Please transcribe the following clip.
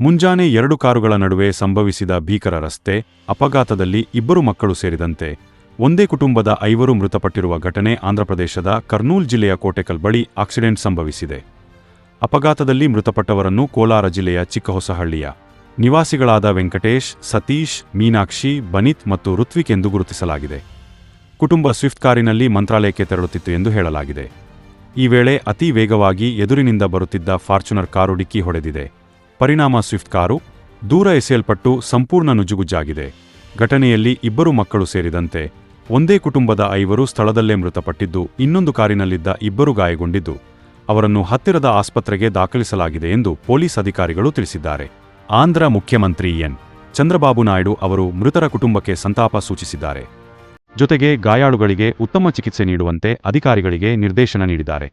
ಮುಂಜಾನೆ ಎರಡು ಕಾರುಗಳ ನಡುವೆ ಸಂಭವಿಸಿದ ಭೀಕರ ರಸ್ತೆ, ಅಪಘಾತದಲ್ಲಿ ಇಬ್ಬರು ಮಕ್ಕಳು ಸೇರಿದಂತೆ ಒಂದೇ ಕುಟುಂಬದ ಐವರು ಮೃತಪಟ್ಟಿರುವ ಘಟನೆ ಆಂಧ್ರಪ್ರದೇಶದ ಕರ್ನೂಲ್ ಜಿಲ್ಲೆಯ ಕೋಟೆಕಲ್ ಬಳಿ ಆಕ್ಸಿಡೆಂಟ್ ಸಂಭವಿಸಿದೆ. ಅಪಘಾತದಲ್ಲಿ ಮೃತಪಟ್ಟವರನ್ನು ಕೋಲಾರ ಜಿಲ್ಲೆಯ ಚಿಕ್ಕಹೊಸಹಳ್ಳಿಯ ನಿವಾಸಿಗಳಾದ ವೆಂಕಟೇಶ್, ಸತೀಶ್, ಮೀನಾಕ್ಷಿ, ಬನಿತ್ ಮತ್ತು ಋತ್ವಿಕ್ ಎಂದು ಗುರುತಿಸಲಾಗಿದೆ. ಕುಟುಂಬ ಸ್ವಿಫ್ಟ್ ಕಾರಿನಲ್ಲಿ ಮಂತ್ರಾಲಯಕ್ಕೆ ತೆರಳುತ್ತಿತ್ತು ಎಂದು ಹೇಳಲಾಗಿದೆ. ಈ ವೇಳೆ ಅತಿ ವೇಗವಾಗಿ ಎದುರಿನಿಂದ ಬರುತ್ತಿದ್ದ ಫಾರ್ಚುನರ್ ಕಾರು ಡಿಕ್ಕಿ ಹೊಡೆದಿದೆ. ಪರಿಣಾಮ ಸ್ವಿಫ್ಟ್ ಕಾರು ದೂರ ಎಸೆಯಲ್ಪಟ್ಟು ಸಂಪೂರ್ಣ ನುಜುಗುಜ್ಜಾಗಿದೆ. ಘಟನೆಯಲ್ಲಿ ಇಬ್ಬರು ಮಕ್ಕಳು ಸೇರಿದಂತೆ ಒಂದೇ ಕುಟುಂಬದ ಐವರು ಸ್ಥಳದಲ್ಲೇ ಮೃತಪಟ್ಟಿದ್ದು, ಇನ್ನೊಂದು ಕಾರಿನಲ್ಲಿದ್ದ ಇಬ್ಬರು ಗಾಯಗೊಂಡಿದ್ದು, ಅವರನ್ನು ಹತ್ತಿರದ ಆಸ್ಪತ್ರೆಗೆ ದಾಖಲಿಸಲಾಗಿದೆ ಎಂದು ಪೊಲೀಸ್ ಅಧಿಕಾರಿಗಳು ತಿಳಿಸಿದ್ದಾರೆ. ಆಂಧ್ರ ಮುಖ್ಯಮಂತ್ರಿ ಎನ್. ಚಂದ್ರಬಾಬು ನಾಯ್ಡು ಅವರು ಮೃತರ ಕುಟುಂಬಕ್ಕೆ ಸಂತಾಪ ಸೂಚಿಸಿದ್ದಾರೆ. ಜೊತೆಗೆ ಗಾಯಾಳುಗಳಿಗೆ ಉತ್ತಮ ಚಿಕಿತ್ಸೆ ನೀಡುವಂತೆ ಅಧಿಕಾರಿಗಳಿಗೆ ನಿರ್ದೇಶನ ನೀಡಿದ್ದಾರೆ.